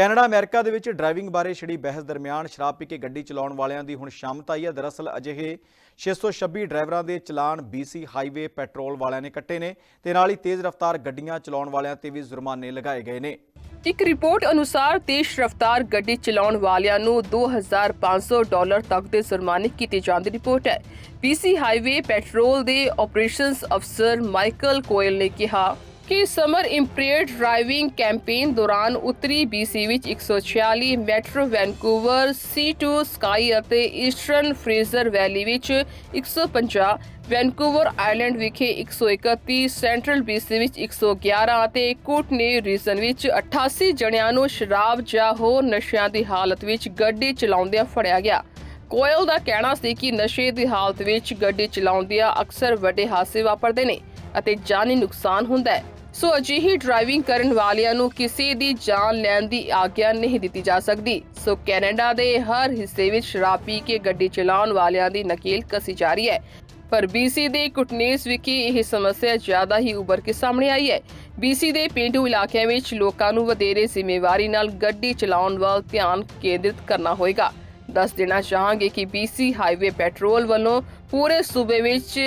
Canada, America ਦੇ ਵਿੱਚ driving ਬਾਰੇ ਛਿੜੀ ਬਹਿਸ ਦਰਮਿਆਨ ਸ਼ਰਾਬ ਪੀ ਕੇ ਗੱਡੀ ਚਲਾਉਣ ਵਾਲਿਆਂ ਦੀ ਹੁਣ ਸ਼ਾਮਤ ਆਈ ਹੈ। ਦਰਅਸਲ ਅਜਿਹੇ 626 ਡਰਾਈਵਰਾਂ ਦੇ ਚਲਾਨ BC ਹਾਈਵੇ ਪੈਟਰੋਲ ਵਾਲਿਆਂ ਨੇ ਕੱਟੇ ਨੇ ਤੇ ਨਾਲ ਹੀ ਤੇਜ਼ ਰਫ਼ਤਾਰ ਗੱਡੀਆਂ ਚਲਾਉਣ ਵਾਲਿਆਂ ਤੇ ਵੀ ਜੁਰਮਾਨੇ ਲਗਾਏ ਗਏ ਨੇ। ਇੱਕ ਰਿਪੋਰਟ ਅਨੁਸਾਰ ਤੇਜ਼ ਰਫ਼ਤਾਰ ਗੱਡੀ ਚਲਾਉਣ ਵਾਲਿਆਂ ਨੂੰ 2500 ਡਾਲਰ ਤੱਕ ਦੇ ਜੁਰਮਾਨੇ ਕੀਤੇ ਜਾਣ ਦੀ ਰਿਪੋਰਟ ਹੈ। BC ਹਾਈਵੇ ਪੈਟਰੋਲ ਦੇ ਆਪਰੇਸ਼ਨਸ ਅਫਸਰ ਮਾਈਕਲ ਕੋਇਲ ਨੇ ਕਿਹਾ। ਕਿ ਸਮਰ ਇੰਪੀਅਰਡ ਡਰਾਈਵਿੰਗ ਕੈਂਪੇਨ ਦੌਰਾਨ ਉੱਤਰੀ BC ਵਿੱਚ 146 ਮੈਟਰੋ ਵੈਨਕੂਵਰ C2 ਸਕਾਈ ਅਤੇ ਈਸਟਰਨ ਫਰੇਜ਼ਰ ਵੈਲੀ ਵਿੱਚ 150 ਵੈਨਕੂਵਰ ਆਈਲੈਂਡ ਵਿਖੇ 131 ਸੈਂਟਰਲ BC ਵਿੱਚ 111 ਅਤੇ ਕੁਟਨੀ ਰੀਜਨ ਵਿੱਚ 88 ਜਣਿਆਂ ਨੂੰ ਸ਼ਰਾਬ ਜਾਂ ਹੋਰ ਨਸ਼ਿਆਂ ਦੀ ਹਾਲਤ ਵਿੱਚ ਗੱਡੀ ਚਲਾਉਂਦਿਆਂ ਫੜਿਆ ਗਿਆ। ਕੋਇਲ ਦਾ ਕਹਿਣਾ ਸੀ ਕਿ ਨਸ਼ੇ ਦੀ ਹਾਲਤ ਵਿੱਚ ਗੱਡੀ ਚਲਾਉਂਦਿਆਂ ਅਕਸਰ ਵੱਡੇ ਹਾਦਸੇ ਵਾਪਰਦੇ ਨੇ ਅਤੇ ਜਾਨੀ ਨੁਕਸਾਨ ਹੁੰਦਾ ਹੈ। ਸੋ ਅਜਿਹੀ ਡਰਾਈਵਿੰਗ ਕਰਨ ਵਾਲਿਆਂ ਨੂੰ ਕਿਸੇ ਦੀ ਜਾਨ ਲੈਣ ਦੀ ਆਗਿਆ ਨਹੀਂ ਦਿੱਤੀ ਜਾ ਸਕਦੀ। ਸੋ ਕੈਨੇਡਾ ਦੇ ਹਰ ਹਿੱਸੇ ਵਿੱਚ ਸ਼ਰਾਬ ਪੀ ਕੇ ਗੱਡੀ ਚਲਾਉਣ ਵਾਲਿਆਂ ਦੀ ਨਕੇਲ ਕਸੀ ਜਾ ਰਹੀ ਹੈ। ਪਰ BC ਦੇ ਕੁਟਨੇਸ ਵਿਖੇ ਇਹ ਸਮੱਸਿਆ ਜ਼ਿਆਦਾ ਹੀ ਉੱਭਰ ਕੇ ਸਾਹਮਣੇ ਆਈ ਹੈ। BC ਦੇ ਪਿੰਡੂ ਇਲਾਕਿਆਂ ਵਿੱਚ ਲੋਕਾਂ ਨੂੰ ਵਧੇਰੇ ਜ਼ਿੰਮੇਵਾਰੀ ਨਾਲ ਗੱਡੀ ਚਲਾਉਣ ਵੱਲ ਧਿਆਨ ਕੇਂਦਰਿਤ ਕਰਨਾ ਹੋਵੇਗਾ ਦੱਸ ਦੇਣਾ ਚਾਹਾਂਗੇ ਕਿ BC ਹਾਈਵੇ ਪੈਟਰੋਲ ਵੱਲੋਂ ਪੂਰੇ ਸੂਬੇ ਵਿੱਚ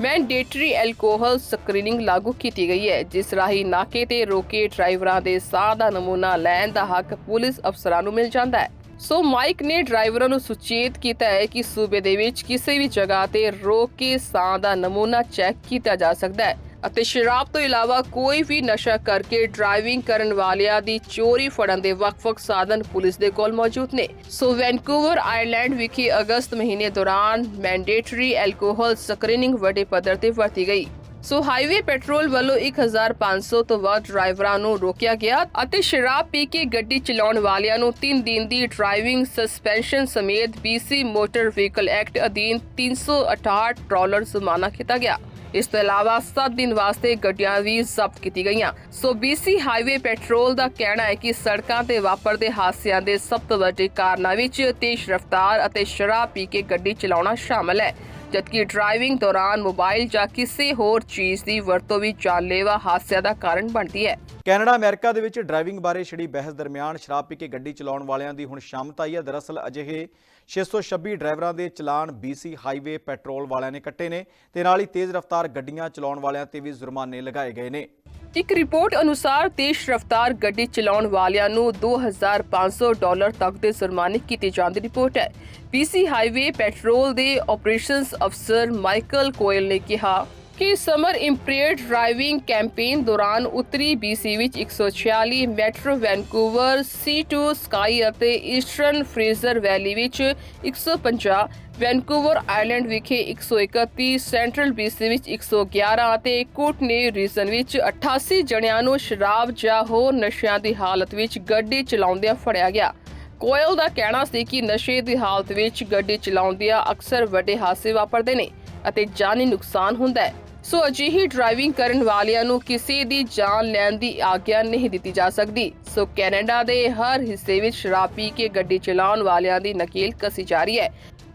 ਮੈਂਡੇਟਰੀ ਐਲਕੋਹਲ ਸਕਰੀਨਿੰਗ ਲਾਗੂ ਕੀਤੀ ਗਈ ਹੈ, ਜਿਸ ਰਾਹੀਂ ਨਾਕੇ ਤੇ ਰੋਕੇ ਡਰਾਈਵਰਾਂ ਦੇ ਸਾਹ ਦਾ ਨਮੂਨਾ ਲੈਣ ਦਾ ਹੱਕ ਪੁਲਿਸ ਅਫਸਰਾਂ ਨੂੰ ਮਿਲ ਜਾਂਦਾ ਹੈ। ਸੋ ਮਾਈਕ ਨੇ ਡਰਾਈਵਰਾਂ ਨੂੰ ਸੁਚੇਤ ਕੀਤਾ ਹੈ ਕਿ ਸੂਬੇ ਦੇ ਵਿੱਚ ਕਿਸੇ ਵੀ ਜਗ੍ਹਾ ਤੇ ਰੋਕ ਕੇ ਸਾਹ ਦਾ ਨਮੂਨਾ ਚੈੱਕ ਕੀਤਾ ਜਾ ਸਕਦਾ ਹੈ। ਅਤੇ ਸ਼ਰਾਬ ਤੋਂ ਇਲਾਵਾ ਕੋਈ ਵੀ ਨਸ਼ਾ ਕਰਕੇ ਡਰਾਈਵਿੰਗ ਕਰਨ ਵਾਲਿਆਂ ਦੀ ਚੋਰੀ ਫੜਨ ਦੇ ਵੱਖ-ਵੱਖ ਸਾਧਨ ਪੁਲਿਸ ਦੇ ਕੋਲ ਮੌਜੂਦ ਨੇ। ਸੋ ਵੈਨਕੂਵਰ ਆਇਰਲੈਂਡ ਵਿਖੇ ਅਗਸਤ ਮਹੀਨੇ ਦੌਰਾਨ ਮੈਂਡੇਟਰੀ ਐਲਕੋਹਲ ਸਕਰੀਨਿੰਗ ਵੱਡੇ ਪੱਧਰ ਤੇ ਵਰਤੀ ਗਈ। ਸੋ ਹਾਈਵੇ ਪੈਟਰੋਲ ਵੱਲੋਂ 1500 ਤੋਂ ਵੱਧ ਡਰਾਈਵਰਾਂ ਨੂੰ ਰੋਕਿਆ ਗਿਆ ਅਤੇ ਸ਼ਰਾਬ ਪੀ ਕੇ ਗੱਡੀ ਚਲਾਉਣ ਵਾਲਿਆਂ ਨੂੰ 3 ਦਿਨ ਦੀ ਡਰਾਈਵਿੰਗ ਸਸਪੈਂਸ਼ਨ ਸਮੇਤ BC ਮੋਟਰ ਵਹੀਕਲ ਐਕਟ ਅਧੀਨ 368 ਡਾਲਰ ਜ਼ੁਰਮਾਨਾ ਕੀਤਾ ਗਿਆ। ਇਸ ਤੋਂ ਇਲਾਵਾ 7 ਦਿਨ ਵਾਸਤੇ ਗੱਡੀਆਂ ਵੀ ਜ਼ਬਤ ਕੀਤੀ ਗਈਆਂ। ਸੋ BC ਹਾਈਵੇ ਪੈਟਰੋਲ ਦਾ ਕਹਿਣਾ ਹੈ ਕਿ ਸੜਕਾਂ ਤੇ ਵਾਪਰਦੇ ਹਾਦਸਿਆਂ ਦੇ ਸਭ ਤੋਂ ਵੱਡੇ ਕਾਰਨਾਂ ਵਿੱਚ ਤੇਜ਼ ਰਫ਼ਤਾਰ ਅਤੇ ਸ਼ਰਾਬ ਪੀ ਕੇ ਗੱਡੀ ਚਲਾਉਣਾ ਸ਼ਾਮਲ ਹੈ, ਜਦਕਿ ਡਰਾਈਵਿੰਗ ਦੌਰਾਨ ਮੋਬਾਈਲ ਜਾਂ ਕਿਸੇ ਹੋਰ ਚੀਜ਼ ਦੀ ਵਰਤੋਂ ਵੀ ਜਾਨਲੇਵਾ ਹਾਦਸਿਆਂ ਦਾ ਕਾਰਨ ਬਣਦੀ ਹੈ। ਕੈਨੇਡਾ, ਅਮਰੀਕਾ ਦੇ ਵਿੱਚ ਡਰਾਈਵਿੰਗ ਬਾਰੇ ਛਿੜੀ ਬਹਿਸ ਦਰਮਿਆਨ ਸ਼ਰਾਬ ਪੀ ਕੇ ਗੱਡੀ ਚਲਾਉਣ ਵਾਲਿਆਂ ਦੀ ਹੁਣ ਸ਼ਾਮਤ ਆਈ ਹੈ। ਦਰਅਸਲ ਅਜਿਹੇ 626 ਡਰਾਈਵਰਾਂ ਦੇ ਚਲਾਨ BC ਹਾਈਵੇ ਪੈਟਰੋਲ ਵਾਲਿਆਂ ਨੇ ਕੱਟੇ ਨੇ ਤੇ ਨਾਲ ਹੀ ਤੇਜ਼ ਰਫ਼ਤਾਰ ਗੱਡੀਆਂ ਚਲਾਉਣ ਵਾਲਿਆਂ ਤੇ ਵੀ ਜੁਰਮਾਨੇ ਲਗਾਏ ਗਏ ਨੇ। ਇੱਕ ਰਿਪੋਰਟ ਅਨੁਸਾਰ ਤੇਜ਼ ਰਫ਼ਤਾਰ ਗੱਡੀ ਚਲਾਉਣ ਵਾਲਿਆਂ ਨੂੰ 2500 ਡਾਲਰ ਤੱਕ ਦੇ ਜੁਰਮਾਨੇ ਕੀਤੇ ਜਾਣ ਦੀ ਰਿਪੋਰਟ ਹੈ। BC ਹਾਈਵੇ ਪੈਟਰੋਲ ਦੇ ਆਪਰੇਸ਼ਨਸ ਅਫਸਰ ਮਾਈਕਲ ਕੋਇਲ ਨੇ ਕਿਹਾ। ਕਿ ਸਮਰ ਇੰਪੀਅਰਡ ਡਰਾਈਵਿੰਗ ਕੈਂਪੇਨ ਦੌਰਾਨ ਉੱਤਰੀ BC ਵਿੱਚ 146 ਮੈਟਰੋ ਵੈਨਕੂਵਰ C2 ਸਕਾਈ ਅਤੇ ਈਸਟਰਨ ਫਰੇਜ਼ਰ ਵੈਲੀ ਵਿੱਚ 150 ਵੈਨਕੂਵਰ ਆਈਲੈਂਡ ਵਿਖੇ 131 ਸੈਂਟਰਲ BC ਵਿੱਚ 111 ਅਤੇ ਕੁਟਨੀ ਰੀਜਨ ਵਿੱਚ 88 ਜਣਿਆਂ ਨੂੰ ਸ਼ਰਾਬ ਜਾਂ ਹੋਰ ਨਸ਼ਿਆਂ ਦੀ ਹਾਲਤ ਵਿੱਚ ਗੱਡੀ ਚਲਾਉਂਦਿਆਂ ਫੜਿਆ ਗਿਆ। ਕੋਇਲ ਦਾ ਕਹਿਣਾ ਸੀ ਕਿ ਨਸ਼ੇ ਦੀ ਹਾਲਤ ਵਿੱਚ ਗੱਡੀ ਚਲਾਉਂਦਿਆਂ ਅਕਸਰ ਵੱਡੇ ਹਾਦਸੇ ਵਾਪਰਦੇ ਨੇ ਅਤੇ ਜਾਨੀ ਨੁਕਸਾਨ ਹੁੰਦਾ ਹੈ। ਸੋ ਅਜਿਹੀ ਡਰਾਈਵਿੰਗ ਕਰਨ ਵਾਲਿਆਂ ਨੂੰ ਕਿਸੇ ਦੀ ਜਾਨ ਲੈਣ ਦੀ ਆਗਿਆ ਨਹੀਂ ਦਿੱਤੀ ਜਾ ਸਕਦੀ। ਸੋ ਕੈਨੇਡਾ ਦੇ ਹਰ ਹਿੱਸੇ ਵਿੱਚ ਸ਼ਰਾਬ ਪੀ ਕੇ ਗੱਡੀ ਚਲਾਉਣ ਵਾਲਿਆਂ ਦੀ ਨਕੇਲ ਕਸੀ ਜਾ ਰਹੀ ਹੈ।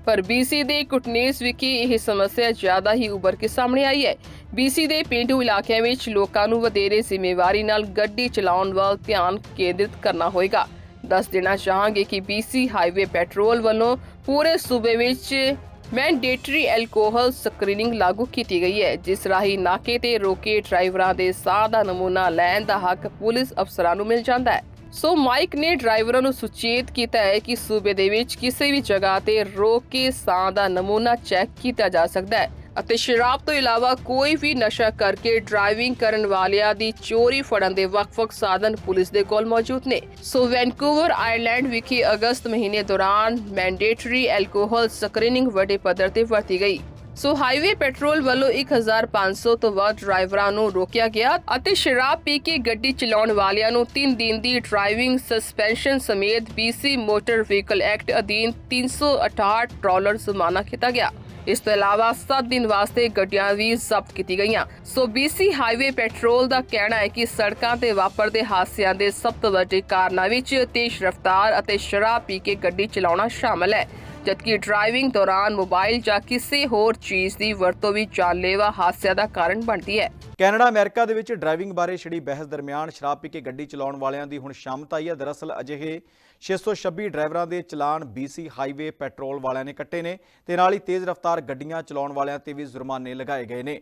ਪਰ BC ਦੇ ਕੁਟਨੇਸ ਵਿਖੇ ਇਹ ਸਮੱਸਿਆ ਜ਼ਿਆਦਾ ਹੀ ਉੱਭਰ ਕੇ ਸਾਹਮਣੇ ਆਈ ਹੈ। BC ਦੇ ਪਿੰਡੂ ਇਲਾਕਿਆਂ ਵਿੱਚ ਲੋਕਾਂ ਨੂੰ ਵਧੇਰੇ ਜ਼ਿੰਮੇਵਾਰੀ ਨਾਲ ਗੱਡੀ ਚਲਾਉਣ ਵੱਲ ਧਿਆਨ ਕੇਂਦਰਿਤ ਕਰਨਾ ਹੋਵੇਗਾ ਦੱਸ ਦੇਣਾ ਚਾਹਾਂਗੇ ਕਿ BC ਹਾਈਵੇ ਪੈਟਰੋਲ ਵੱਲੋਂ ਪੂਰੇ ਸੂਬੇ ਵਿੱਚ ਮੈਂਡੇਟਰੀ ਐਲਕੋਹਲ ਸਕਰੀਨਿੰਗ ਲਾਗੂ ਕੀਤੀ ਗਈ ਹੈ, ਜਿਸ ਰਾਹੀਂ ਨਾਕੇ ਤੇ ਰੋਕੇ ਡਰਾਈਵਰਾਂ ਦੇ ਸਾਹ ਦਾ ਨਮੂਨਾ ਲੈਣ ਦਾ ਹੱਕ ਪੁਲਿਸ ਅਫਸਰਾਂ ਨੂੰ ਮਿਲ ਜਾਂਦਾ ਹੈ। ਸੋ ਮਾਈਕ ਨੇ ਡਰਾਈਵਰਾਂ ਨੂੰ ਸੁਚੇਤ ਕੀਤਾ ਹੈ ਕਿ ਸੂਬੇ ਦੇ ਵਿੱਚ ਕਿਸੇ ਵੀ ਜਗ੍ਹਾ ਤੇ ਰੋਕ ਕੇ ਸਾਹ ਦਾ ਨਮੂਨਾ ਚੈੱਕ ਕੀਤਾ ਜਾ ਸਕਦਾ ਹੈ। ਅਤੇ ਸ਼ਰਾਬ ਤੋਂ ਇਲਾਵਾ ਕੋਈ ਵੀ ਨਸ਼ਾ ਕਰਕੇ ਡਰਾਈਵਿੰਗ ਕਰਨ ਵਾਲਿਆਂ ਦੀ ਚੋਰੀ ਫੜਨ ਦੇ ਵੱਖ-ਵੱਖ ਸਾਧਨ ਪੁਲਿਸ ਦੇ ਕੋਲ ਮੌਜੂਦ ਨੇ। ਸੋ ਵੈਨਕੂਵਰ ਆਇਰਲੈਂਡ ਵਿਖੇ ਅਗਸਤ ਮਹੀਨੇ ਦੌਰਾਨ ਮੈਂਡੇਟਰੀ ਐਲਕੋਹਲ ਸਕਰੀਨਿੰਗ ਵੱਡੇ ਪੱਧਰ ਤੇ ਵਰਤੀ ਗਈ। ਸੋ ਹਾਈਵੇ ਪੈਟਰੋਲ ਵੱਲੋਂ 1500 ਤੋਂ ਵੱਧ ਡਰਾਈਵਰਾਂ ਨੂੰ ਰੋਕਿਆ ਗਿਆ ਅਤੇ ਸ਼ਰਾਬ ਪੀ ਕੇ ਗੱਡੀ ਚਲਾਉਣ ਵਾਲਿਆਂ ਨੂੰ 3 ਦਿਨ ਦੀ ਡਰਾਈਵਿੰਗ ਸਸਪੈਂਸ਼ਨ ਸਮੇਤ BC ਮੋਟਰ ਵਹੀਕਲ ਐਕਟ ਅਧੀਨ 368 ਡਾਲਰ ਜ਼ੁਰਮਾਨਾ ਕੀਤਾ ਗਿਆ। ਇਸ ਤੋਂ ਇਲਾਵਾ 7 ਦਿਨ ਵਾਸਤੇ ਗੱਡੀਆਂ ਵੀ ਜ਼ਬਤ ਕੀਤੀ ਗਈਆਂ। ਸੋ BC ਹਾਈਵੇ ਪੈਟਰੋਲ ਦਾ ਕਹਿਣਾ ਹੈ ਕਿ ਸੜਕਾਂ ਤੇ ਵਾਪਰਦੇ ਹਾਦਸਿਆਂ ਦੇ ਸਭ ਤੋਂ ਵੱਡੇ ਕਾਰਨਾਂ ਵਿੱਚ ਤੇਜ਼ ਰਫ਼ਤਾਰ ਅਤੇ ਸ਼ਰਾਬ ਪੀ ਕੇ ਗੱਡੀ ਚਲਾਉਣਾ ਸ਼ਾਮਲ ਹੈ। ਜਦਕਿ ਡਰਾਈਵਿੰਗ ਦੌਰਾਨ ਮੋਬਾਈਲ ਜਾਂ ਕਿਸੇ ਹੋਰ ਚੀਜ਼ ਦੀ ਵਰਤੋਂ ਵੀ ਜਾਨਲੇਵਾ ਹਾਦਸਿਆਂ ਦਾ ਕਾਰਨ ਬਣਦੀ ਹੈ। ਕੈਨੇਡਾ, ਅਮਰੀਕਾ ਦੇ ਵਿੱਚ ਡਰਾਈਵਿੰਗ ਬਾਰੇ ਛਿੜੀ ਬਹਿਸ ਦਰਮਿਆਨ ਸ਼ਰਾਬ ਪੀ ਕੇ ਗੱਡੀ ਚਲਾਉਣ ਵਾਲਿਆਂ ਦੀ ਹੁਣ ਸ਼ਾਮਤ ਆਈ ਹੈ। ਦਰਅਸਲ ਅਜਿਹੇ 626 ਡਰਾਈਵਰਾਂ ਦੇ ਚਲਾਨ BC ਹਾਈਵੇ ਪੈਟਰੋਲ ਵਾਲਿਆਂ ਨੇ ਕੱਟੇ ਨੇ ਤੇ ਨਾਲ ਹੀ ਤੇਜ਼ ਰਫ਼ਤਾਰ ਗੱਡੀਆਂ ਚਲਾਉਣ ਵਾਲਿਆਂ ਤੇ ਵੀ ਜੁਰਮਾਨੇ ਲਗਾਏ ਗਏ ਨੇ।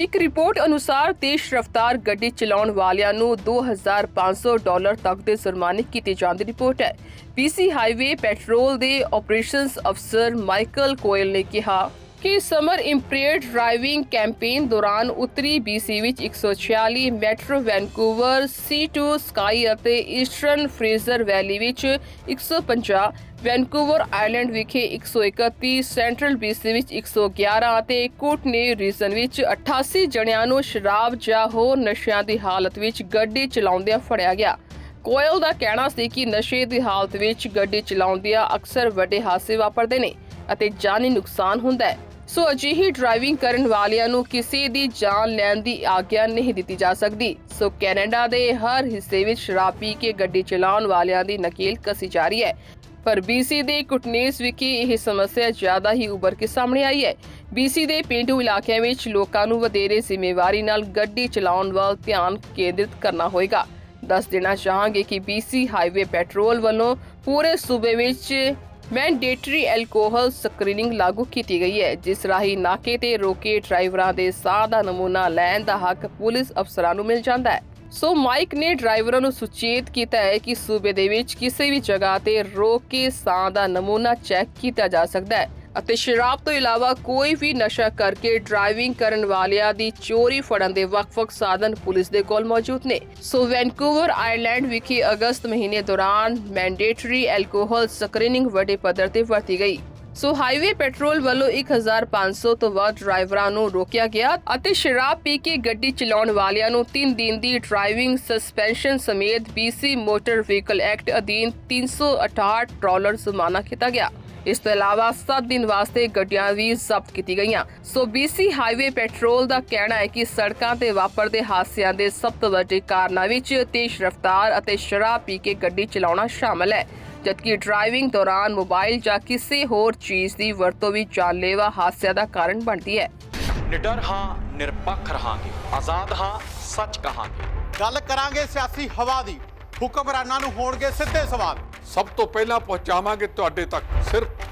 ਇੱਕ ਰਿਪੋਰਟ ਅਨੁਸਾਰ ਤੇਜ਼ ਰਫ਼ਤਾਰ ਗੱਡੀ ਚਲਾਉਣ ਵਾਲਿਆਂ ਨੂੰ 2500 ਡਾਲਰ ਤੱਕ ਦੇ ਜੁਰਮਾਨੇ ਕੀਤੇ ਜਾਣ ਦੀ ਰਿਪੋਰਟ ਹੈ। ਪੀਸੀ ਹਾਈਵੇ ਪੈਟਰੋਲ ਦੇ ਆਪਰੇਸ਼ਨਸ ਅਫਸਰ ਮਾਈਕਲ ਕੋਇਲ ਨੇ ਕਿਹਾ। ਕਿ ਸਮਰ ਇੰਪੀਅਰਡ ਡਰਾਈਵਿੰਗ ਕੈਂਪੇਨ ਦੌਰਾਨ ਉੱਤਰੀ BC ਵਿੱਚ 146 ਮੈਟਰੋ ਵੈਨਕੂਵਰ C2 ਸਕਾਈ ਅਤੇ ਈਸਟਰਨ ਫਰੇਜ਼ਰ ਵੈਲੀ ਵਿੱਚ 150 ਵੈਨਕੂਵਰ ਆਈਲੈਂਡ ਵਿਖੇ 131 ਸੈਂਟਰਲ BC ਵਿੱਚ 111 ਅਤੇ ਕੁਟਨੇ ਰੀਜਨ ਵਿੱਚ 88 ਜਣਿਆਂ ਨੂੰ ਸ਼ਰਾਬ ਜਾਂ ਹੋਰ ਨਸ਼ਿਆਂ ਦੀ ਹਾਲਤ ਵਿੱਚ ਗੱਡੀ ਚਲਾਉਂਦਿਆਂ ਫੜਿਆ ਗਿਆ। ਕੋਇਲ ਦਾ ਕਹਿਣਾ ਸੀ ਕਿ ਨਸ਼ੇ ਦੀ ਹਾਲਤ ਵਿੱਚ ਗੱਡੀ ਚਲਾਉਂਦਿਆਂ ਅਕਸਰ ਵੱਡੇ ਹਾਦਸੇ ਵਾਪਰਦੇ ਨੇ ਅਤੇ ਜਾਨੀ ਨੁਕਸਾਨ ਹੁੰਦਾ ਹੈ। ਸੋ ਅਜਿਹੀ ਡਰਾਈਵਿੰਗ ਕਰਨ ਵਾਲਿਆਂ ਨੂੰ ਕਿਸੇ ਦੀ ਜਾਨ ਲੈਣ ਦੀ ਆਗਿਆ ਨਹੀਂ ਦਿੱਤੀ ਜਾ ਸਕਦੀ। ਸੋ ਕੈਨੇਡਾ ਦੇ ਹਰ ਹਿੱਸੇ ਵਿੱਚ ਸ਼ਰਾਬ ਪੀ ਕੇ ਗੱਡੀ ਚਲਾਉਣ ਵਾਲਿਆਂ ਦੀ ਨਕੇਲ ਕਸੀ ਜਾ ਰਹੀ ਹੈ। ਪਰ BC ਦੇ ਕੁਟਨੇਸ ਵਿਖੇ ਇਹ ਸਮੱਸਿਆ ਜ਼ਿਆਦਾ ਹੀ ਉੱਭਰ ਕੇ ਸਾਹਮਣੇ ਆਈ ਹੈ। BC ਦੇ ਪੇਂਡੂ ਇਲਾਕਿਆਂ ਵਿੱਚ ਲੋਕਾਂ ਨੂੰ ਵਧੇਰੇ ਜ਼ਿੰਮੇਵਾਰੀ ਨਾਲ ਗੱਡੀ ਚਲਾਉਣ ਵੱਲ ਧਿਆਨ ਕੇਂਦਰਿਤ ਕਰਨਾ ਹੋਏਗਾ। ਦੱਸ ਦੇਣਾ ਚਾਹਾਂਗੇ ਕਿ BC ਹਾਈਵੇ ਪੈਟਰੋਲ ਵੱਲੋਂ ਪੂਰੇ ਸੂਬੇ ਵਿੱਚ ਮੈਂਡੇਟਰੀ ਐਲਕੋਹਲ ਸਕਰੀਨਿੰਗ ਲਾਗੂ ਕੀਤੀ ਗਈ ਹੈ, ਜਿਸ ਰਾਹੀਂ ਨਾਕੇ ਤੇ ਰੋਕੇ ਡਰਾਈਵਰਾਂ ਦੇ ਸਾਹ ਦਾ ਨਮੂਨਾ ਲੈਣ ਦਾ ਹੱਕ ਪੁਲਿਸ ਅਫਸਰਾਂ ਨੂੰ ਮਿਲ ਜਾਂਦਾ ਹੈ। ਸੋ ਮਾਈਕ ਨੇ ਡਰਾਈਵਰਾਂ ਨੂੰ ਸੁਚੇਤ ਕੀਤਾ ਹੈ ਕਿ ਸੂਬੇ ਦੇ ਵਿੱਚ ਕਿਸੇ ਵੀ ਜਗ੍ਹਾ ਤੇ ਰੋਕ ਕੇ ਸਾਹ ਦਾ ਨਮੂਨਾ ਚੈੱਕ ਕੀਤਾ ਜਾ ਸਕਦਾ ਹੈ। ਅਤੇ ਸ਼ਰਾਬ ਤੋਂ ਇਲਾਵਾ ਕੋਈ ਵੀ ਨਸ਼ਾ ਕਰਕੇ ਡਰਾਈਵਿੰਗ ਕਰਨ ਵਾਲਿਆਂ ਦੀ ਚੋਰੀ ਫੜਨ ਦੇ ਵੱਖ-ਵੱਖ ਸਾਧਨ ਪੁਲਿਸ ਦੇ ਕੋਲ ਮੌਜੂਦ ਨੇ। ਸੋ ਵੈਨਕੂਵਰ ਆਇਰਲੈਂਡ ਵਿਖੇ ਅਗਸਤ ਮਹੀਨੇ ਦੌਰਾਨ ਮੈਂਡੇਟਰੀ ਐਲਕੋਹਲ ਸਕਰੀਨਿੰਗ ਵੱਡੇ ਪੱਧਰ ਤੇ ਵਰਤੀ ਗਈ। ਸੋ ਹਾਈਵੇ ਪੈਟਰੋਲ ਵੱਲੋਂ 1500 ਤੋਂ ਵੱਧ ਡਰਾਈਵਰਾਂ ਨੂੰ ਰੋਕਿਆ ਗਿਆ ਅਤੇ ਸ਼ਰਾਬ ਪੀ ਕੇ ਗੱਡੀ ਚਲਾਉਣ ਵਾਲਿਆਂ ਨੂੰ 3 ਦਿਨ ਦੀ ਡਰਾਈਵਿੰਗ ਸਸਪੈਂਸ਼ਨ ਸਮੇਤ BC ਮੋਟਰ ਵਹੀਕਲ ਐਕਟ ਅਧੀਨ 368 ਡਾਲਰ ਜ਼ੁਰਮਾਨਾ ਕੀਤਾ ਗਿਆ। ਇਸ ਤੋਂ ਇਲਾਵਾ 7 ਦਿਨ ਵਾਸਤੇ ਗੱਡੀਆਂ ਵੀ ਜ਼ਬਤ ਕੀਤੀ ਗਈਆਂ। ਸੋ BC ਹਾਈਵੇ ਪੈਟਰੋਲ ਦਾ ਕਹਿਣਾ ਹੈ ਕਿ ਸੜਕਾਂ ਤੇ ਵਾਪਰਦੇ ਹਾਦਸਿਆਂ ਦੇ ਸਭ ਤੋਂ ਵੱਡੇ ਕਾਰਨਾਂ ਵਿੱਚ ਤੇਜ਼ ਰਫ਼ਤਾਰ ਅਤੇ ਸ਼ਰਾਬ ਪੀ ਕੇ ਗੱਡੀ ਚਲਾਉਣਾ ਸ਼ਾਮਲ ਹੈ। ਜਦਕਿ ਡਰਾਈਵਿੰਗ ਦੌਰਾਨ ਮੋਬਾਈਲ ਜਾਂ ਕਿਸੇ ਹੋਰ ਚੀਜ਼ ਦੀ ਵਰਤੋਂ ਵੀ ਜਾਨਲੇਵਾ ਹਾਦਸਿਆਂ ਦਾ ਕਾਰਨ ਬਣਦੀ ਹੈ। ਨਿਡਰ ਹਾਂ ਨਿਰਪੱਖ ਰਹਾਂਗੇ। ਆਜ਼ਾਦ ਹਾਂ ਸੱਚ ਕਹਾਂਗੇ। ਗੱਲ ਕਰਾਂਗੇ ਸਿਆਸੀ ਹਵਾ ਦੀ। ਹੁਕਮਰਾਨਾਂ ਨੂੰ ਹੋਣਗੇ ਸਿੱਧੇ ਸਵਾਲ। ਸਭ ਤੋਂ ਪਹਿਲਾਂ ਪਹੁੰਚਾਵਾਂਗੇ ਤੁਹਾਡੇ ਤੱਕ। ਸਿਰਫ